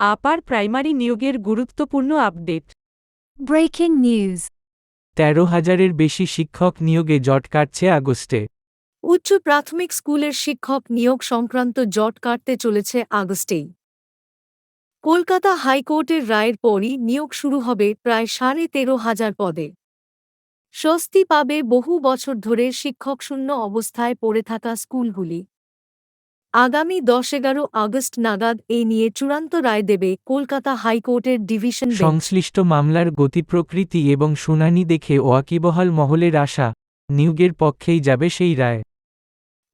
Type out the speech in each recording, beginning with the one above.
Upper primary নিয়োগের গুরুত্বপূর্ণ update. Breaking news তেরো হাজারের বেশি শিক্ষক নিয়োগে জট কাটছে আগস্টে। উচ্চ প্রাথমিক স্কুলের শিক্ষক নিয়োগ সংক্রান্ত জট কাটতে চলেছে আগস্টেই। কলকাতা হাইকোর্টের রায়ের পরই নিয়োগ শুরু হবে প্রায় সাড়ে তেরো হাজার পদে। স্বস্তি পাবে বহু বছর ধরে শিক্ষকশূন্য অবস্থায় পড়ে থাকা স্কুলগুলি। আগামী দশ এগারো আগস্ট নাগাদ এই নিয়ে চূড়ান্ত রায় দেবে কলকাতা হাইকোর্টের ডিভিশন সংশ্লিষ্ট মামলার গতি প্রকৃতি এবং শুনানি দেখে ওয়াকিবহাল মহলের আশা নিয়োগের পক্ষেই যাবে সেই রায়।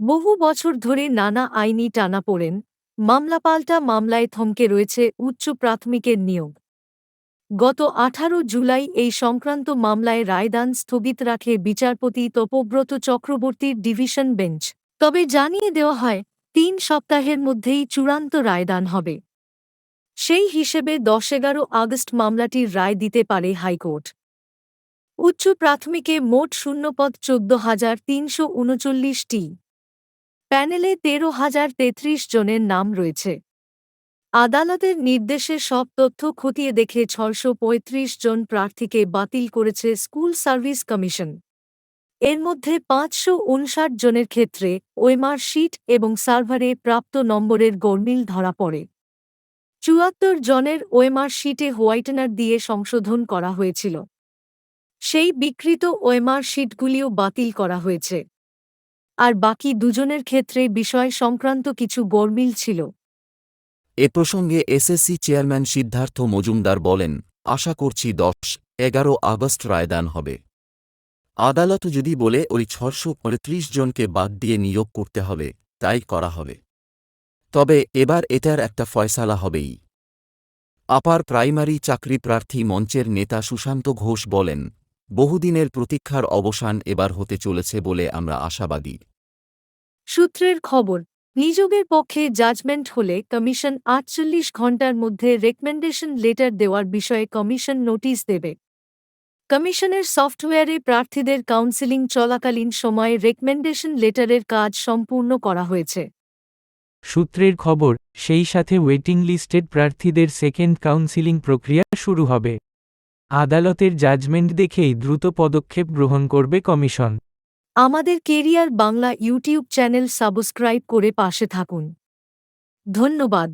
বহু বছর ধরে নানা আইনি টানা টানাপোড়েন মামলাপাল্টা মামলায় থমকে রয়েছে উচ্চ প্রাথমিকের নিয়োগ। গত আঠারো জুলাই এই সংক্রান্ত মামলায় রায়দান স্থগিত রাখে বিচারপতি তপব্রত চক্রবর্তীর ডিভিশন বেঞ্চ। তবে জানিয়ে দেওয়া হয় তিন সপ্তাহের মধ্যেই চূড়ান্ত রায়দান হবে। সেই হিসেবে দশ এগারো আগস্ট মামলাটির রায় দিতে পারে হাইকোর্ট। উচ্চ প্রাথমিকে মোট শূন্যপদ চোদ্দ হাজার তিনশো উনচল্লিশটি। প্যানেলে তেরো হাজার তেত্রিশ জনের নাম রয়েছে। আদালতের নির্দেশে সব তথ্য খতিয়ে দেখে ছশো জন প্রার্থীকে বাতিল করেছে স্কুল সার্ভিস কমিশন। এর মধ্যে পাঁচশো উনষাট জনের ক্ষেত্রে ওয়েমার শিট এবং সার্ভারে প্রাপ্ত নম্বরের গরমিল ধরা পড়ে। চুয়াত্তর জনের ওয়েমার শিটে হোয়াইটেনার দিয়ে সংশোধন করা হয়েছিল। সেই বিকৃত ওয়েমার শিটগুলিও বাতিল করা হয়েছে। আর বাকি দুজনের ক্ষেত্রে বিষয় সংক্রান্ত কিছু গরমিল ছিল। এ প্রসঙ্গে এসএসসি চেয়ারম্যান সিদ্ধার্থ মজুমদার বলেন, আশা করছি দশ এগারো আগস্ট রায়দান হবে। আদালত যদি বলে ওই ছশো পঁয়ত্রিশ জনকে বাদ দিয়ে নিয়োগ করতে হবে, তাই করা হবে। তবে এবার এটার একটা ফয়সালা হবেই। আপার প্রাইমারি চাকরি প্রার্থী মঞ্চের নেতা সুশান্ত ঘোষ বলেন, বহুদিনের প্রতীক্ষার অবসান এবার হতে চলেছে বলে আমরা আশাবাদী। সূত্রের খবর, নিযোগের পক্ষে জাজমেন্ট হলে কমিশন আটচল্লিশ ঘণ্টার মধ্যে রেকমেন্ডেশন লেটার দেওয়ার বিষয়ে কমিশন নোটিশ দেবে। কমিশনের সফটওয়্যারে প্রার্থীদের কাউন্সেলিং চলাকালীন সময়ে রেকমেন্ডেশন লেটারের কাজ সম্পূর্ণ করা হয়েছে। সূত্রের খবর সেই সাথে ওয়েটিং লিস্টেড প্রার্থীদের সেকেন্ড কাউন্সিলিং প্রক্রিয়া শুরু হবে। আদালতের জাজমেন্ট দেখেই দ্রুত পদক্ষেপ গ্রহণ করবে কমিশন। আমাদের career Bangla YouTube channel subscribe করে পাশে থাকুন। ধন্যবাদ।